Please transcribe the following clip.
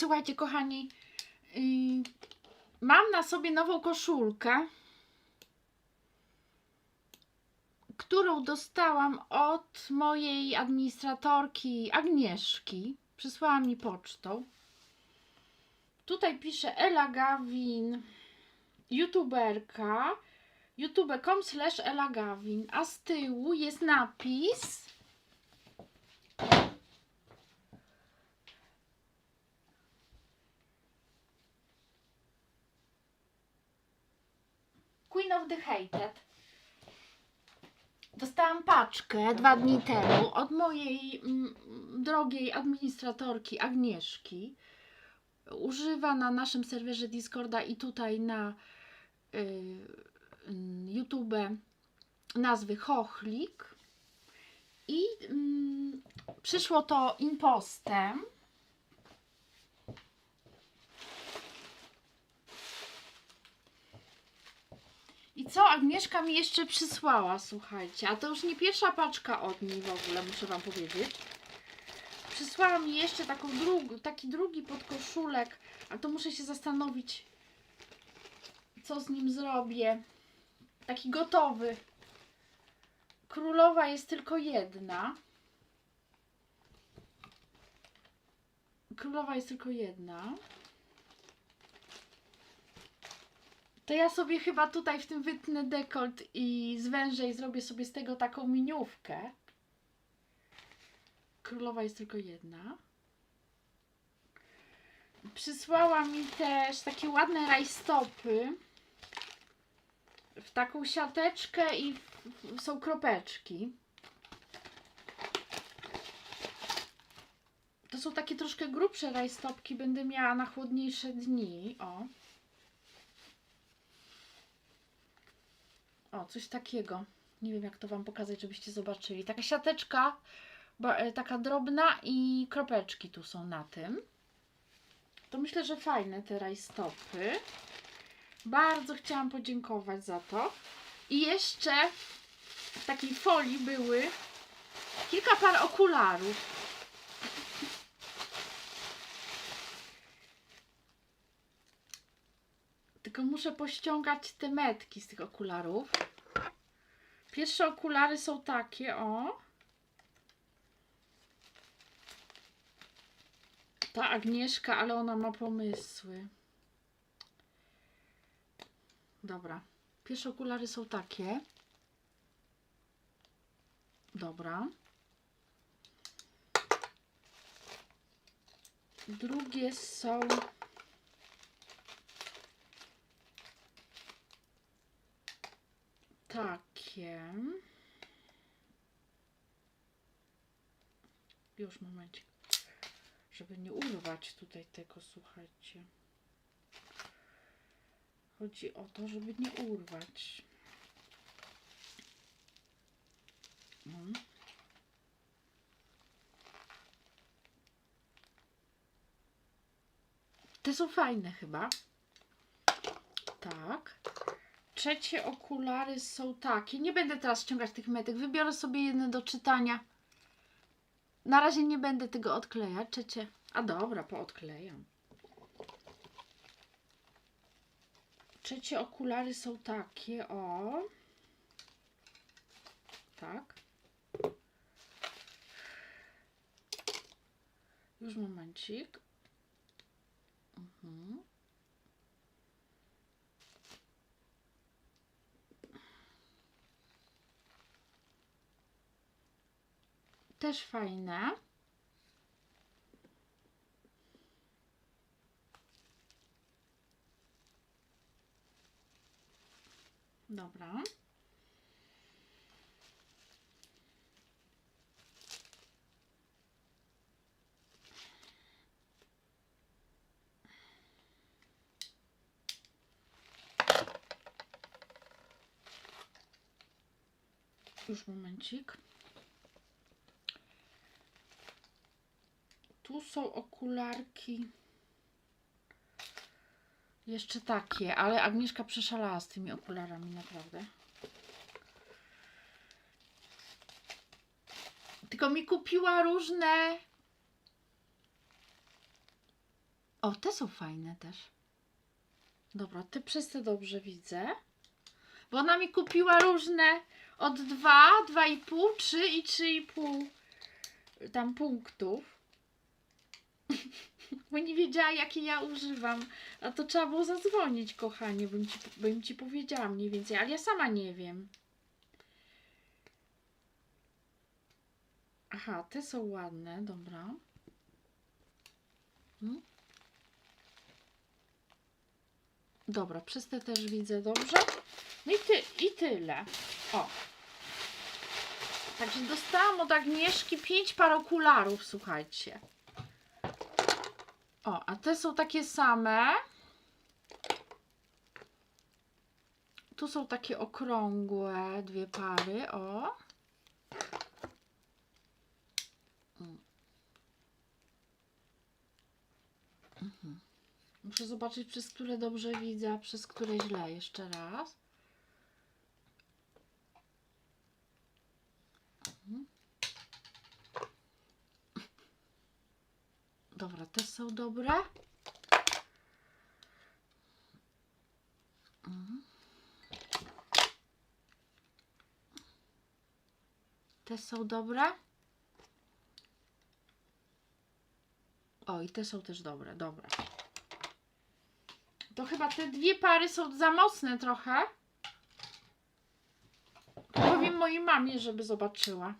Słuchajcie, kochani, yy, mam na sobie nową koszulkę, którą dostałam od mojej administratorki Agnieszki. Przysłała mi pocztą. Tutaj pisze Ela Gawin, youtuberka, youtube.com slash Ela Gawin, a z tyłu jest napis Queen of the Hated. Dostałam paczkę dwa dni temu od mojej mm, drogiej administratorki Agnieszki. Używa na naszym serwerze Discorda i tutaj na y, y, YouTube nazwy Chochlik. I mm, przyszło to impostem. I co Agnieszka mi jeszcze przysłała, słuchajcie, a to już nie pierwsza paczka od niej w ogóle, muszę Wam powiedzieć. Przysłała mi jeszcze taką taki drugi podkoszulek, a to muszę się zastanowić, co z nim zrobię. Taki gotowy. Królowa jest tylko jedna. Królowa jest tylko jedna. To ja sobie chyba tutaj w tym wytnę dekolt i zwężę i zrobię sobie z tego taką miniówkę. Królowa jest tylko jedna. Przysłała mi też takie ładne rajstopy w taką siateczkę i są kropeczki. To są takie troszkę grubsze rajstopki, będę miała na chłodniejsze dni. O. O, coś takiego. Nie wiem, jak to Wam pokazać, żebyście zobaczyli. Taka siateczka, e, taka drobna i kropeczki tu są na tym. To myślę, że fajne te rajstopy. Bardzo chciałam podziękować za to. I jeszcze w takiej folii były kilka par okularów. Tylko muszę pościągać te metki z tych okularów. Pierwsze okulary są takie, o. Ta Agnieszka, ale ona ma pomysły. Dobra. Pierwsze okulary są takie. Dobra. Drugie są takie. Już momencik. Żeby nie urwać tutaj tego, słuchajcie. Chodzi o to, żeby nie urwać. No. Te są fajne chyba. Tak. Trzecie okulary są takie. Nie będę teraz ściągać tych metek. Wybiorę sobie jedne do czytania. Na razie nie będę tego odklejać. Trzecie. A dobra, poodklejam. Trzecie okulary są takie. O. Tak. Już momencik. Mhm. Też fajne. Dobra. Już momencik. Są okularki. Jeszcze takie, ale Agnieszka przeszalała z tymi okularami, naprawdę. Tylko mi kupiła różne O, te są fajne też. Dobra, te przez te dobrze widzę. Bo ona mi kupiła różne od 2, 2,5, 3 i 3,5 tam punktów. Bo nie wiedziała, jakie ja używam. A to trzeba było zadzwonić, kochanie, bym ci, bym ci powiedziała mniej więcej, ale ja sama nie wiem. Aha, te są ładne, dobra. Hmm? Dobra, przez te też widzę dobrze. No i, ty, i tyle. O. Także dostałam od Agnieszki 5 par okularów, słuchajcie. O, a te są takie same. Tu są takie okrągłe dwie pary, o. Mm. Mhm. Muszę zobaczyć, przez które dobrze widzę, a przez które źle. Jeszcze raz. Dobra, te są dobre. Mhm. Te są dobre. O, i te są też dobre, dobra. To chyba te dwie pary są za mocne trochę. Powiem mojej mamie, żeby zobaczyła.